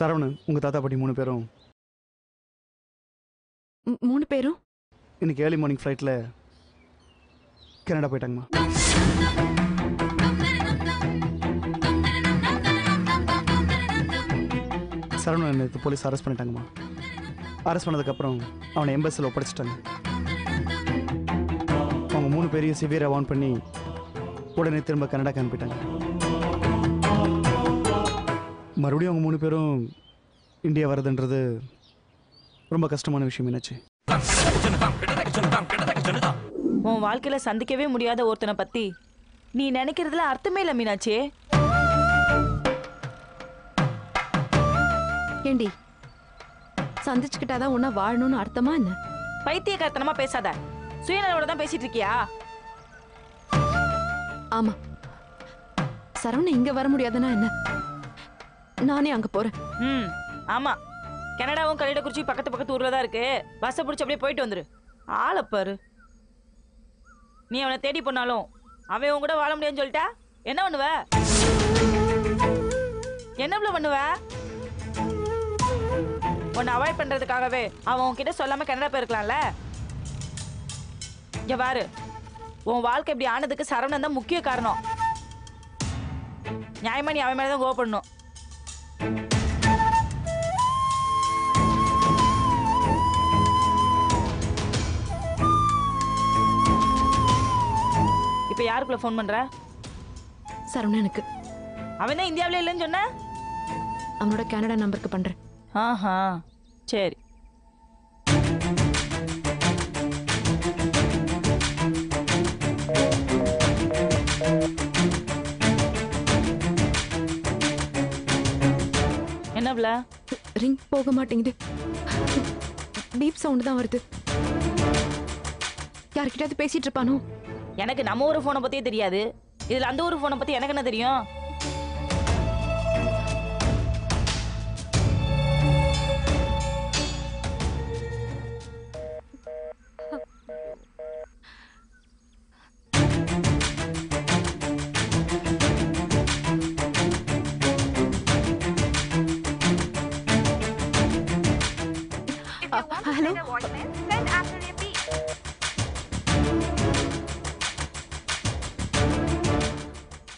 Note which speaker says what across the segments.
Speaker 1: சரவணன் உங்கள் தாத்தா பாட்டி மூணு பேரும்.
Speaker 2: மூணு பேரும்?
Speaker 1: இன்னைக்கு ஏர்லி மார்னிங் ஃப்ளைட்டில் கனடா போயிட்டாங்கம்மா. சரவணன் நேற்று போலீஸ் அரெஸ்ட் பண்ணிட்டாங்கம்மா. அரெஸ்ட் பண்ணதுக்கப்புறம் அவனை எம்பஸில் ஒப்படைச்சிட்டாங்க. அவங்க மூணு பேரையும் சிவியராக வான் பண்ணி உடனே திரும்ப கனடாக்கு அனுப்பிட்டாங்க. மறுபடியும் அவங்க மூணு பேரும் இந்தியா வர்றதுன்றது ரொம்ப கஷ்டமான விஷயம் என்னாச்சு
Speaker 3: உன் வாழ்க்கையில சந்திக்கவே முடியாத ஒருத்தனை பத்தி நீ நினைக்கிறதுல அர்த்தமே இல்ல மீனாட்சி.
Speaker 2: ஏண்டி? சந்திச்சுக்கிட்டாதான் உன்ன வாழணும்னு அர்த்தமா என்ன?
Speaker 3: பைத்தியக்காரத்தனமா பேசாத. சுயநலவோட தான் பேசிட்டு இருக்கியா?
Speaker 2: ஆமா. சரவணன் இங்க வர முடியாதுன்னா என்ன? நானே அங்க போறேன்.
Speaker 3: ம் ஆமா. கனடாவும் கலிடக்குறிச்சி பக்கத்து பக்கத்து ஊர்ல தான் இருக்கு. பஸ்ஸை பிடிச்சி அப்படியே போயிட்டு வந்துரு. ஆளை பாரு. நீ அவனை தேடி போனாலும் அவன் உன் கூட வாழ முடியாதுன்னு சொல்லிட்டா? என்ன பண்ணுவ? என்ன பண்ணுவ? உன்னை அவாய்ட் பண்றதுக்காகவே அவன் உன்கிட்ட சொல்லாம கனடா போயிருக்கலாம்ல? இங்க பாரு. உன் வாழ்க்கை இப்படி ஆனதுக்கு சரவணன் தான் முக்கிய காரணம். நியாயமா நீ அவன் மேலதான் கோவப்படணும். இப்ப யாருக்குள்ள ஃபோன் பண்ற?
Speaker 2: சரவணனுக்கு
Speaker 3: அவன் தான் இந்தியாவில இல்லைன்னு சொன்ன?
Speaker 2: அவனோட கனடா நம்பருக்கு பண்றேன்.
Speaker 3: ஆஹா. சரி. என்ன பிள்ள
Speaker 2: ரிங் போக மாட்டேங்குது. பீப் சவுண்ட் தான் வருது. யார்கிட்டயாவது பேசிட்டு இருப்பானோ?
Speaker 3: எனக்கு நம்ம ஊர் ஃபோனை பத்தியே தெரியாது. இதுல அந்த ஊர் ஃபோனை பத்தி எனக்கு என்ன தெரியும்?
Speaker 2: ஹலோ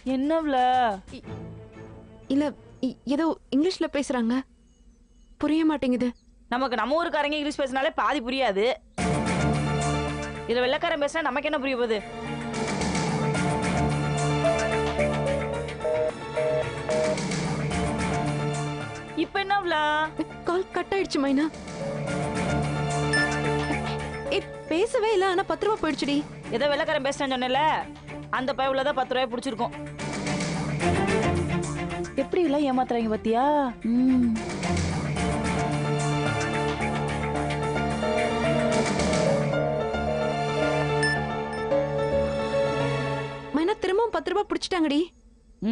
Speaker 3: என்ன பிள்ள
Speaker 2: இல்ல இ- ஏதோ இங்கிலீஷ்ல பேசுறாங்க. புரிய மாட்டேங்குது.
Speaker 3: நமக்கு நம்ம ஊருக்காரங்க இங்கிலீஷ் பேசினாலே பாதி புரியாது. இதுல வெள்ளக்காரன் பேசினா நமக்கு என்ன புரிய போகுது? இப்ப என்ன பிள்ள
Speaker 2: கால் கட் ஆயிடுச்சு மைனா. ஏ பேசவே இல்ல. ஆனா பத்து ரூபா போயிடுச்சுடி.
Speaker 3: ஏதோ வெள்ளக்காரன் பேசுறேன்னு சொன்னேன்ல. அந்த பயவுல தான் பத்து ரூபாய் பிடிச்சிருக்கோம். எப்படி எல்லாம் ஏமாத்துறாங்க பாத்தியா.
Speaker 2: மைனா திரும்பவும் பத்து ரூபா பிடிச்சிட்டாங்கடி.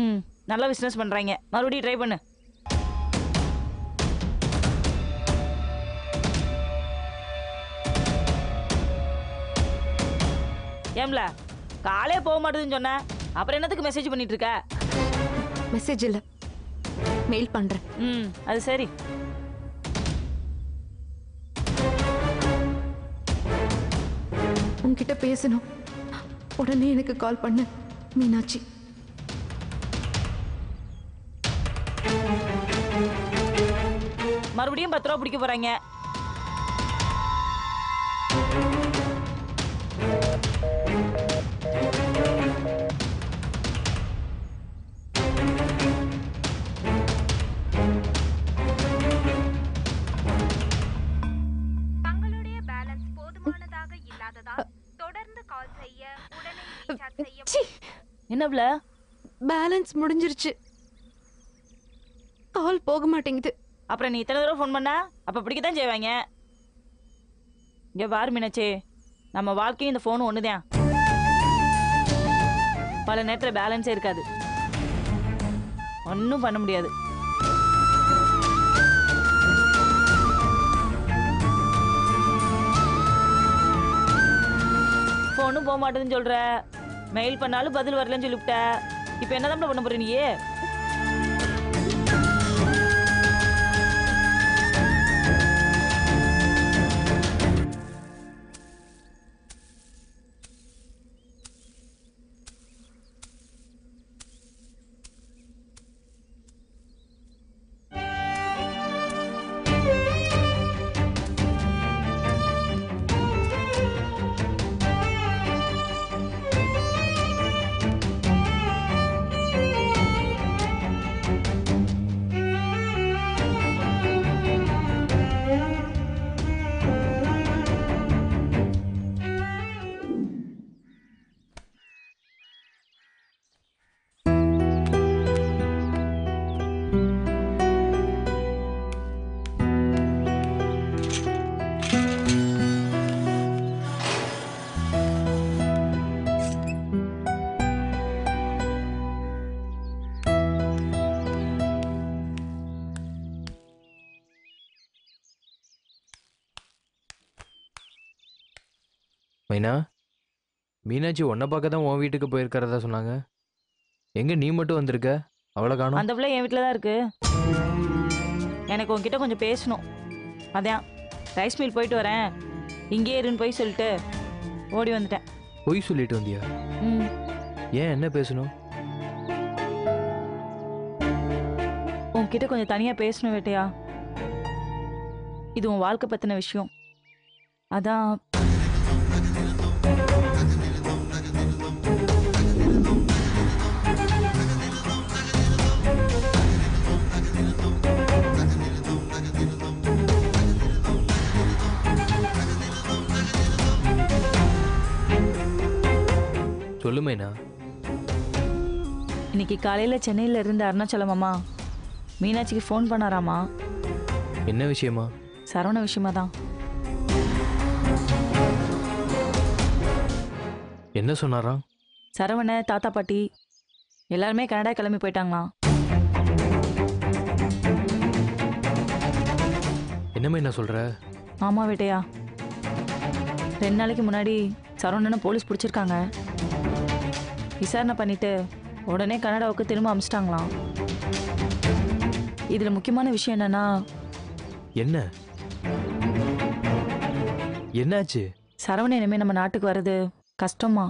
Speaker 3: ம் நல்லா பிசினஸ் பண்றாங்க. மறுபடியும் ட்ரை பண்ணு. ஏம்ல? காலே போக மாட்டேதுன்னு சொன்ன. அப்புறம் என்னத்துக்கு மெசேஜ் பண்ணிட்டு இருக்க
Speaker 2: மெசேஜ் இல்ல. மெயில் பண்றேன்.
Speaker 3: ம் அது சரி.
Speaker 2: உன்கிட்ட பேசணும். உடனே எனக்கு கால் பண்ணு. மீனாட்சி.
Speaker 3: மறுபடியும் பத்து ரூபா பிடிக்க போறாங்க. என்ன பிள்ள
Speaker 2: பேலன்ஸ் முடிஞ்சிருச்சு. கால் போக மாட்டேங்குது.
Speaker 3: அப்புறம் நீ இத்தனை தடவை ஃபோன் பண்ணா? அப்ப பிடிக்க தான் செய்வாங்க. இங்க பாரு மீனாட்சி நம்ம வாழ்க்கையும் இந்த ஃபோனும் ஒண்ணுதான். பல நேரத்துல பேலன்ஸே இருக்காது. ஒன்றும் பண்ண முடியாது. ஃபோனும் போக மாட்டேதுன்னு சொல்ற. மெயில் பண்ணாலும் பதில் வரலன்னு சொல்லிவிட்ட. இப்போ என்னதான் பண்ண போற நீயே?
Speaker 4: மைனா மீனாட்சி உன்னை பார்க்க தான் உன் வீட்டுக்கு போயிருக்கிறதா சொன்னாங்க. எங்க நீ மட்டும் வந்திருக்க? அவளை காணோம்.
Speaker 3: அந்த பிள்ளை என் வீட்டில் தான் இருக்கு. எனக்கு உன்கிட்ட கொஞ்சம் பேசணும். அதான் ரைஸ் மில் போயிட்டு வரேன். இங்கே இருன்னு போய் சொல்லிட்டு ஓடி வந்துட்டேன்.
Speaker 4: பொய் சொல்லிட்டு வந்தியா?
Speaker 3: ம்.
Speaker 4: ஏன் என்ன பேசணும்?
Speaker 3: உன்கிட்ட கொஞ்சம் தனியாக பேசணும் வேட்டையா? இது உன் வாழ்க்கை பற்றின விஷயம். அதான்
Speaker 4: சொல்லு மைனா
Speaker 3: இன்னைக்கு காலையில் சென்னையில் இருந்த அருணாச்சலம் அம்மா மீனாட்சிக்கு ஃபோன் பண்ணாராமா?
Speaker 4: என்ன விஷயமா?
Speaker 3: சரவண விஷயமா தான்.
Speaker 4: என்ன சொன்னாராம்
Speaker 3: சரவண தாத்தா பாட்டி எல்லாருமே கனடா கிளம்பி போயிட்டாங்களாம்.
Speaker 4: என்ன மைனா சொல்ற?
Speaker 3: ஆமா வேட்டையா? ரெண்டு நாளைக்கு முன்னாடி சரவணனை போலீஸ் பிடிச்சிருக்காங்க. விசாரணை பண்ணிட்டு உடனே கனடாவுக்கு திரும்ப அமிச்சிட்டாங்களாம். இதுல முக்கியமான விஷயம் என்னன்னா
Speaker 4: என்ன? என்னாச்சு?
Speaker 3: சரவணன் இனிமே நம்ம நாட்டுக்கு வர்றது கஷ்டமா?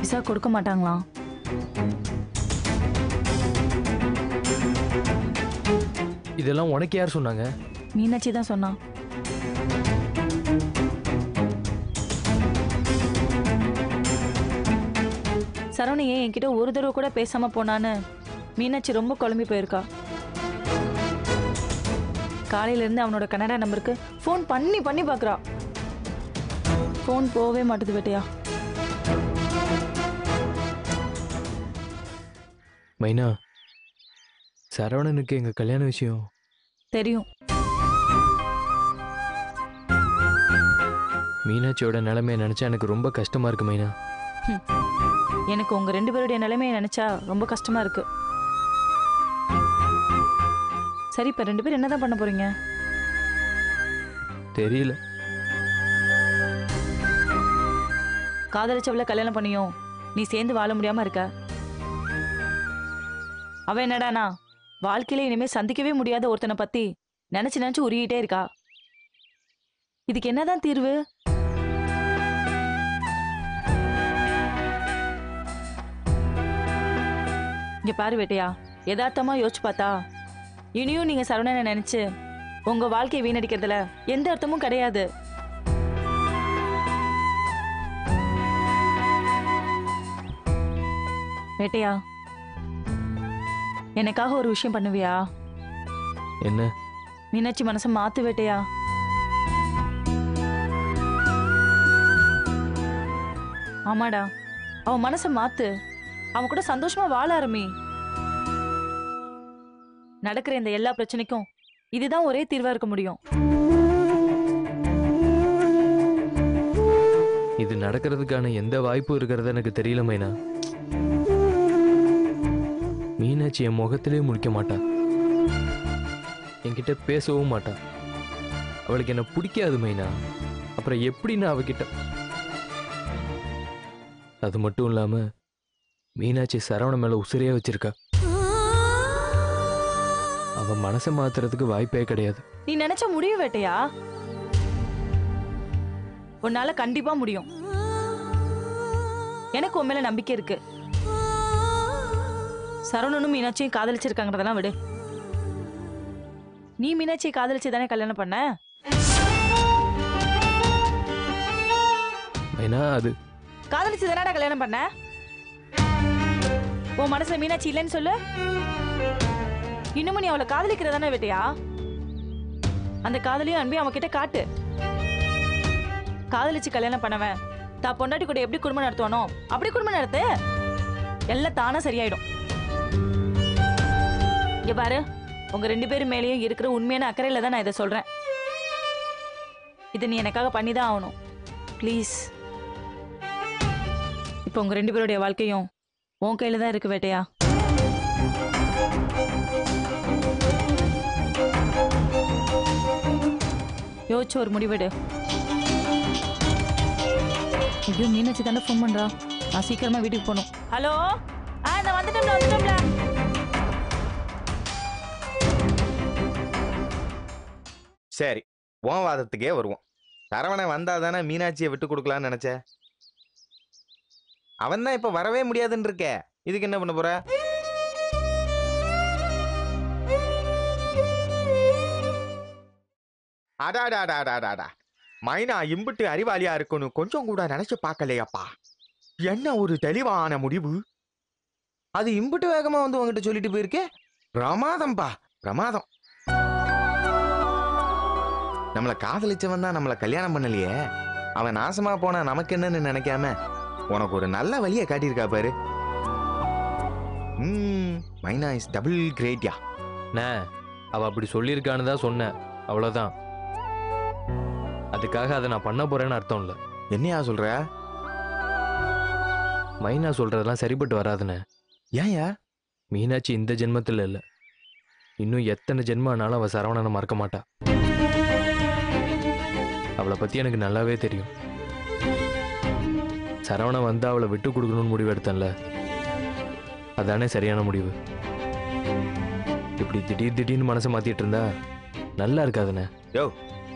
Speaker 3: விசா கொடுக்க மாட்டாங்களாம்.
Speaker 4: இதெல்லாம் உனக்கு யார் சொன்னாங்க?
Speaker 3: மீனாட்சி தான் சொன்னா சரவணி ஏன் என்கிட்ட ஒரு தடவை கூட பேசாம போனான்னு? மீனாட்சி ரொம்ப குழம்பி போயிருக்கா. காலையில இருந்து அவனோட கனடா நம்பருக்கு ஃபோன் பண்ணி பண்ணி பார்க்கறா ஃபோன் போகவே மாட்டுது வேட்டையா
Speaker 4: மைனா சரவணனுக்கு எங்க கல்யாண விஷயம்?
Speaker 3: தெரியும்.
Speaker 4: மீனாட்சியோட நிலைமையை நினைச்சா எனக்கு ரொம்ப கஷ்டமா இருக்கு மைனா.
Speaker 3: எனக்கு உங்க ரெண்டு பேருடைய நிலைமையை நினைச்சா ரொம்ப கஷ்டமா இருக்கு. சரி இப்ப ரெண்டு பேரும் என்னதான் பண்ண போறீங்க?
Speaker 4: தெரியல.
Speaker 3: காதலிச்சவள கல்யாணம் பண்ணியும் நீ சேர்ந்து வாழ முடியாம இருக்க. அவ என்னடானா? வாழ்க்கையில இனிமே சந்திக்கவே முடியாத ஒருத்தனை பத்தி நினைச்சு நினைச்சு உருகிட்டே இருக்கா. இதுக்கு என்னதான் தீர்வு? இங்க பாரு வேட்டையா. யதார்த்தமா யோசிச்சு பார்த்தா இனியும் நீங்க சரவணனை நினைச்சு உங்க வாழ்க்கையை வீணடிக்கிறதுல எந்த அர்த்தமும் கிடையாது. வேட்டையா எனக்காக ஒரு விஷயம் பண்ணுவியா?
Speaker 4: என்ன?
Speaker 3: மீனாட்சி மனசை மாத்து வேட்டையா? ஆமாடா அவன் மனசை மாத்து. அவன் கூட சந்தோஷமா வாழ ஆரம்பி. நடக்கிற இந்த எல்லா பிரச்சனைக்கும் இதுதான் ஒரே தீர்வா இருக்க முடியும்.
Speaker 4: இது நடக்கிறதுக்கான எந்த வாய்ப்பும் இருக்கிறது எனக்கு தெரியல மைனா. மீனாட்சி என் முகத்திலே முடிக்க மாட்டா. என்கிட்ட பேசவும் மாட்டா. அவளுக்கு என்ன பிடிக்காது மைனா. அப்புறம் எப்படி நான் அவகிட்ட அது மட்டும் இல்லாமல் மீனாட்சி சரவண மேல உசிரியா வச்சிருக்கா. அவ மனசை மாத்துறதுக்கு வாய்ப்பே கிடையாது.
Speaker 3: நீ நினைச்ச முடியும் வேட்டையா? உன்னால கண்டிப்பா முடியும். எனக்கு உன் மேல நம்பிக்கை இருக்கு. சரவணனும் மீனாட்சியும் காதலிச்சிருக்காங்கிறதெல்லாம் விடு. நீ மீனாட்சியை காதலிச்சு தானே கல்யாணம் பண்ண?
Speaker 4: மைனா அது
Speaker 3: காதலிச்சு தானடா கல்யாணம் பண்ண? உன் மனசுல மீனாட்சி இல்லைன்னு சொல்லு. இன்னமும் நீ அவளை காதலிக்கிறதானே வேட்டையா அந்த காதலியும் அன்பையும் அவன்கிட்ட காட்டு. காதலிச்சு கல்யாணம் பண்ணவன் தான் பொண்டாட்டி கூட எப்படி குடும்பம் நடத்துவானோ அப்படி குடும்பம் நடத்து. எல்லாம் தானா சரியாயிடும். இங்க பாரு உங்க ரெண்டு பேரும் மேலேயும் இருக்கிற உண்மையான அக்கறையில தான் நான் இதை சொல்றேன். இதை நீ எனக்காக பண்ணி தான் ஆகணும். ப்ளீஸ் இப்போ உங்க ரெண்டு பேருடைய வாழ்க்கையும் உன் கையில தான் இருக்கு வேட்டையா? யோசிச்சு ஒரு முடிவெடு.
Speaker 5: ஐயோ மீனாட்சி தானே ஃபோன் பண்றா. நான் சீக்கிரமா வீட்டுக்கு போகணும்.
Speaker 3: ஹலோ? ஆ நான் வந்துட்டோம்ல வந்துட்டோம்ல.
Speaker 6: சரி உன் வாதத்துக்கே வருவோம். சரவணன் வந்தா தானே மீனாட்சியை விட்டு கொடுக்கலான்னு நினைச்சேன் அவன் தான் இப்ப வரவே முடியாதுன்னு இருக்க இதுக்கு என்ன பண்ண போற? அடாடாடாடாடாடா. மைனா இம்புட்டு அறிவாளியா இருக்கணும் கொஞ்சம் கூட நினைச்சு பார்க்கலையாப்பா. என்ன ஒரு தெளிவான முடிவு? அது இம்புட்டு வேகமா வந்து உங்ககிட்ட சொல்லிட்டு போயிருக்கே? பிரமாதம்பா பிரமாதம். நம்மளை காதலிச்சவன் தான் நம்மளை கல்யாணம் பண்ணலையே. அவன் நாசமா போனா நமக்கு என்னன்னு நினைக்காம உனக்கு ஒரு நல்ல வழியை காட்டியிருக்கா பாரு. ம் மைனா இஸ் டபுள் கிரேட்யா
Speaker 4: அண்ணே அவ அப்படி சொல்லியிருக்கான்னு தான் சொன்னேன். அவ்வளோதான் அதுக்காக அதை நான் பண்ண போறேன்னு அர்த்தம் இல்லை.
Speaker 6: என்னையா சொல்ற?
Speaker 4: மைனா சொல்றதெல்லாம் சரிப்பட்டு வராதுண்ணே
Speaker 6: ஏன்யா?
Speaker 4: மீனாட்சி இந்த ஜென்மத்தில் இல்லை. இன்னும் எத்தனை ஜென்மம் ஆனாலும் அவள் சரவணனை மறக்க மாட்டா. அவளை பற்றி எனக்கு நல்லாவே தெரியும். சரவணன் வந்து அவளை விட்டு கொடுக்கணும்னு முடிவு எடுத்தேன்ல. அதுதானே சரியான முடிவு. இப்படி திடீர் திடீர்னு மனசை மாத்திட்டு இருந்தா நல்லா இருக்காதுண்ணே.
Speaker 6: யோ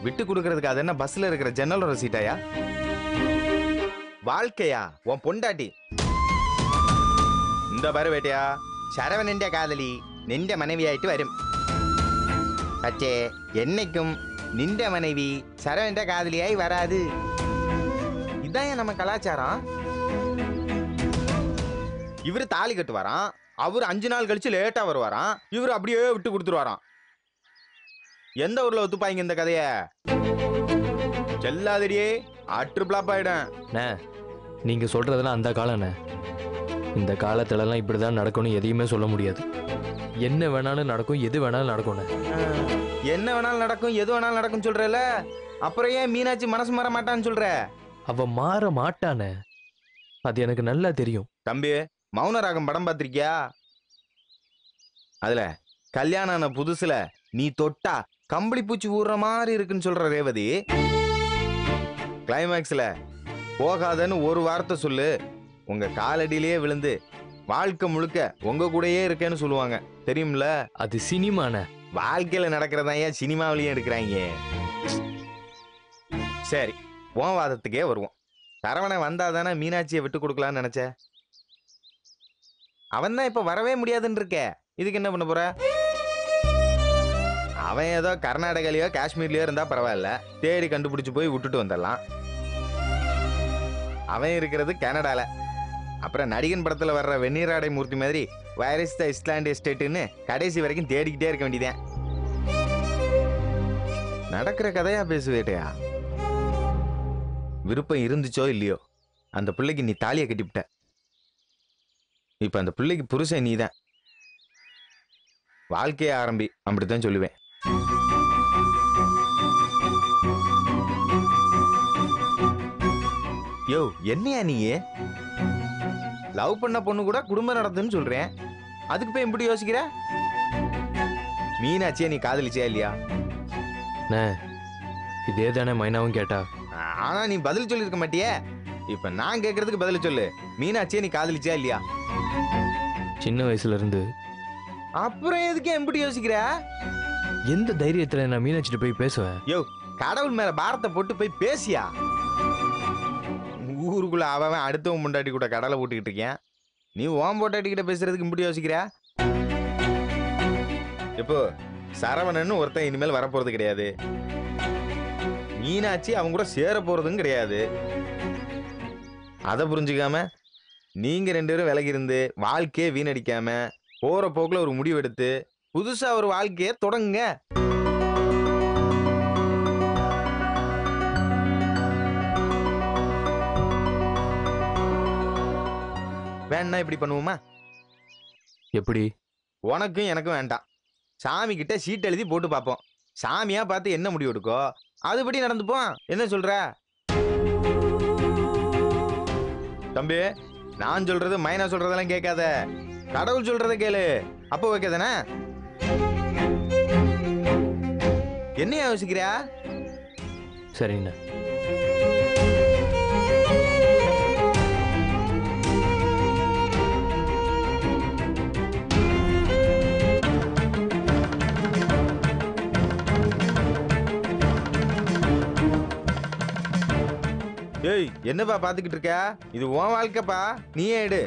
Speaker 6: விட்டு கொடுக்கறதுக்கு அது என்ன பஸ்ல இருக்கிற ஜன்னலோட சீட்டாயா? வாழ்க்கையா உன் பொண்டாட்டி? இந்த பாரு வேட்டையா சரவணண்ட காதலி நின்ற மனைவியாயிட்டு வரும். பச்சே என்னைக்கும் நின்ற மனைவி சரவண்ட காதலியாய் வராது. இதான் நம்ம கலாச்சாரம். இவரு தாலி கட்டுவாராம். அவர் அஞ்சு நாள் கழிச்சு லேட்டா வருவாராம். இவர் அப்படியே விட்டு கொடுத்துருவாராம். எந்த ஊர்ல ஒத்துப்பாங்க இந்த கதைய? செல்லாதடியே ஆற்று பிளாப் ஆயிடும்
Speaker 4: நீங்க சொல்றதெல்லாம் அந்த காலம்ண்ணே இந்த காலத்துலலாம் இப்படி தான் நடக்கணும் எதையுமே சொல்ல முடியாது. என்ன வேணாலும் நடக்கும் எது வேணாலும் நடக்கும்ண்ணே
Speaker 6: என்ன வேணாலும் நடக்கும் எது வேணாலும் நடக்கும் சொல்றல அப்புறம் ஏன் மீனாட்சி மனசு மாற மாட்டான்னு சொல்ற?
Speaker 4: அவ மாற மாட்டானே. அது எனக்கு நல்லா தெரியும்.
Speaker 6: தம்பி மௌனராகம் படம் பார்த்திருக்கியா? அதுல கல்யாணம் ஆன புதுசுல நீ தொட்டா கம்பளி பூச்சி ஊறுற மாதிரி இருக்குன்னு சொல்ற ரேவதி. கிளைமேக்ஸ்ல போகாதன்னு ஒரு வார்த்தை சொல்லு. உங்க காலடியிலேயே விழுந்து வாழ்க்கை முழுக்க உங்க கூடயே இருக்கேன்னு சொல்லுவாங்க. தெரியும்ல?
Speaker 4: அது சினிமாண்ணே.
Speaker 6: வாழ்க்கையில நடக்கிறதா ஏன் சினிமாவிலையும் எடுக்கிறாங்க சரி. உன் வாதத்துக்கே வருவோம் சரவணன் வந்தா தானே மீனாட்சியை விட்டு கொடுக்கலான்னு நினைச்ச? அவன் தான் இப்போ வரவே முடியாதுன்னு இருக்க இதுக்கு என்ன பண்ண போற? அவன் ஏதோ கர்நாடகாலேயோ காஷ்மீர்லயோ இருந்தா பரவாயில்ல. தேடி கண்டுபிடிச்சு போய் விட்டுட்டு வந்துடலாம். அவன் இருக்கிறது கனடால. அப்புறம் நடிகன் படத்தில் வர்ற வெந்நீராடை மூர்த்தி மாதிரி வைரஸ் த இஸ்லாண்ட் எஸ்டேட்டுன்னு கடைசி வரைக்கும் தேடிக்கிட்டே இருக்க வேண்டியதேன் நடக்கிற கதையா பேசுவேட்டையா? விருப்பம் இருந்துச்சோ இல்லையோ? அந்த பிள்ளைக்கு நீ தாலியை கட்டிவிட்ட. இப்ப அந்த பிள்ளைக்கு புருஷன் நீதான். வாழ்க்கையை ஆரம்பி அப்படித்தான் சொல்லுவேன். யோ என்னையா நீயே? லவ் பண்ண பொண்ணு கூட குடும்பம் நடத்துன்னு சொல்றேன். அதுக்கு போய் எப்படி யோசிக்கிற? மீனாச்சியா நீ காதலிச்சியா இல்லையா?
Speaker 4: இதே தானே மைனாவும் கேட்டா.
Speaker 6: ஆனா நீ பதில் சொல்லியிருக்க மாட்டியே? இப்ப நான் கேக்குறதுக்கு பதில் சொல்லு. மீனாட்சியை நீ காதலிச்சியா இல்லையா?
Speaker 4: சின்ன வயசுல இருந்து.
Speaker 6: அப்புறம் எதுக்கு எப்படி யோசிக்கிற?
Speaker 4: எந்த தைரியத்துல நான் மீனாட்சிட்டு போய் பேசுவேன்
Speaker 6: கடவுள் மேல பாரத்தை போட்டு போய் பேசியா? ஊருக்குள்ள அவன் அடுத்தவன் முண்டாட்டி கூட கடலை போட்டுக்கிட்டு இருக்கேன். நீ ஓம் பொண்டாட்டி கிட்ட பேசுறதுக்கு இப்படி யோசிக்கிற? இப்போ சரவணன்னு ஒருத்தன் இனிமேல் வரப்போறது கிடையாது. மீனாட்சி அவங்க கூட சேர போறதும் கிடையாது. அதை புரிஞ்சுக்காம நீங்க ரெண்டு பேரும் விலகி இருந்து வாழ்க்கையே வீணடிக்காம போற போக்குல ஒரு முடிவு எடுத்து புதுசா ஒரு வாழ்க்கையை தொடங்குங்க வேணா இப்படி பண்ணுவோமா?
Speaker 4: எப்படி?
Speaker 6: உனக்கும் எனக்கும் வேண்டாம். சாமி கிட்ட சீட் எழுதி போட்டு பார்ப்போம். சாமியா பார்த்து என்ன முடிவு எடுக்கோ அதுபடி நடந்துப்போம் என்ன சொல்ற? தம்பி நான் சொல்றது மைனா சொல்றதெல்லாம் கேட்காத. கடவுள் சொல்றத கேளு. அப்போ வைக்காதானே என்ன யோசிக்கிறியா?
Speaker 4: சரிங்கண்ணா
Speaker 6: ஏய் என்னப்பா பாத்துக்கிட்டு இருக்க? இது உன் வாழ்க்கைப்பா. நீயே எடு.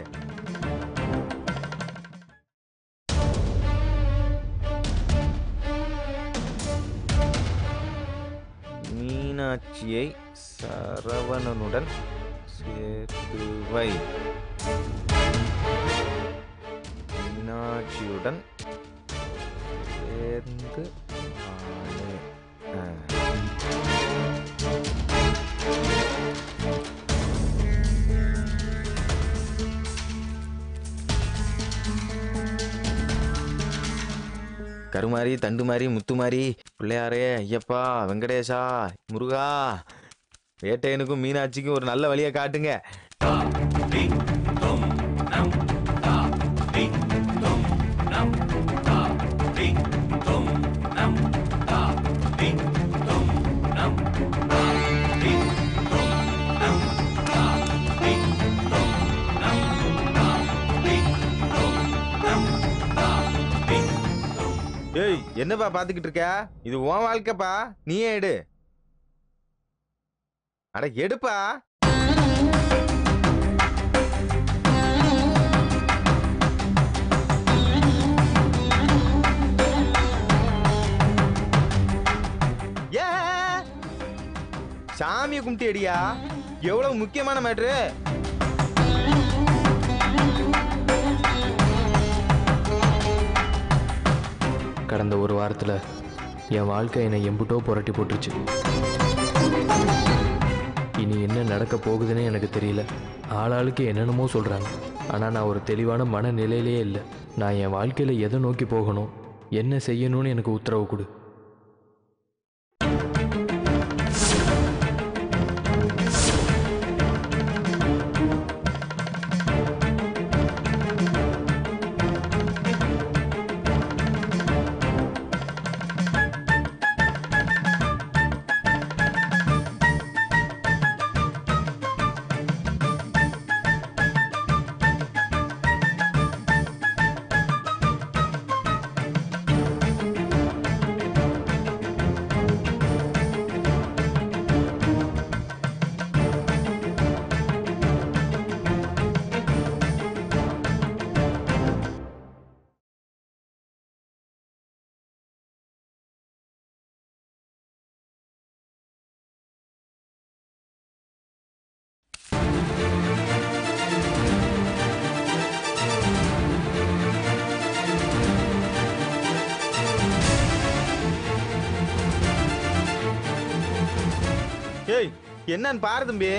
Speaker 6: மீனாட்சியை சரவணனுடன் சேர்த்து வை. மீனாட்சியுடன் சேர்ந்து கருமாரி தண்டுமாரி முத்துமாரி பிள்ளையாரே ஐயப்பா வெங்கடேஷா முருகா. வேட்டையனுக்கும் மீனாட்சிக்கும் ஒரு நல்ல வழியை காட்டுங்க. என்னப்பா பாத்துக்கிட்டு இருக்க? இது உன் வாழ்க்கைப்பா. நீயே எடு. அட எடுப்பா. ஏ சாமியை கும்பிட்டு அடியா எவ்வளவு முக்கியமான மேட்ரு
Speaker 4: கடந்த ஒரு வாரத்தில் என் வாழ்க்கை என்னை எம்புட்டோ புரட்டி போட்டுருச்சு. இனி என்ன நடக்க போகுதுன்னே எனக்கு தெரியல. ஆளாளுக்கு என்னென்னமோ சொல்கிறாங்க ஆனால் நான் ஒரு தெளிவான மனநிலையிலே இல்லை. நான் என் வாழ்க்கையில் எதை நோக்கி போகணும் என்ன செய்யணும்னு எனக்கு உத்தரவு கொடு.
Speaker 6: என்னன்னு பாரு தம்பி.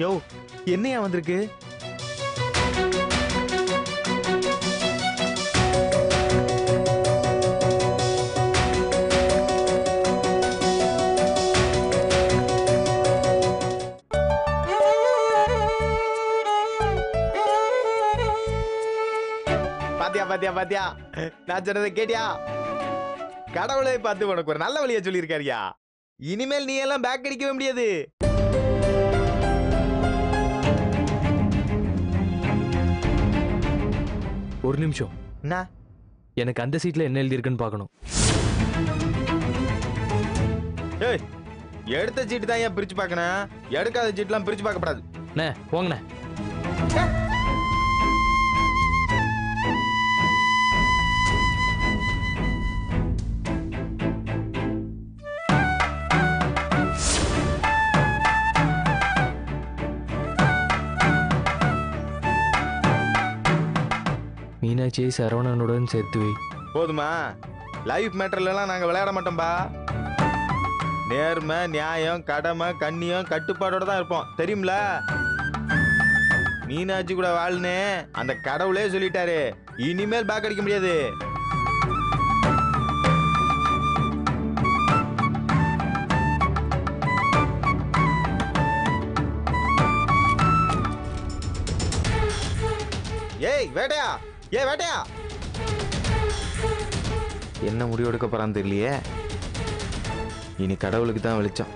Speaker 6: யோ என்னையா வந்திருக்கு? பாத்தியா பாத்தியா? நான் சொன்னதை கேட்டியா? கடவுளை பார்த்து உனக்கு ஒரு நல்ல வழியை சொல்லியிருக்காருயா. இனிமேல் நீ எல்லாம் பேக் அடிக்கவே முடியாது.
Speaker 4: ஒரு நிமிஷம்.
Speaker 6: என்ன?
Speaker 4: எனக்கு அந்த சீட்டில் என்ன எழுதியிருக்குன்னு பார்க்கணும்.
Speaker 6: ஏய் எடுத்த சீட்டு தான் ஏன் பிரிச்சு பார்க்கணும்? எடுக்காத சீட்டுலாம் பிரிச்சு பார்க்கப்படாது.
Speaker 4: அண்ணே போங்கண்ணே. மீனாட்சியை சரவணனுடன் சேர்த்து வை.
Speaker 6: போதுமா? லைஃப் மேட்டர்லாம் நாங்கள் விளையாட மாட்டோம்பா. நேர்மை நியாயம் கடமை கண்ணியம் கட்டுப்பாடோட தான் இருப்போம். தெரியும்ல? மீனாட்சி கூட வாழ்னே. அந்த கடவுளே சொல்லிட்டாரு. இனிமேல் பேக் அடிக்க முடியாது. ஏ வேட்டையா? என்ன முடிவெடுக்க போறான்னு தெரியலையே. இனி கடவுளுக்கு தான் வெளிச்சம்.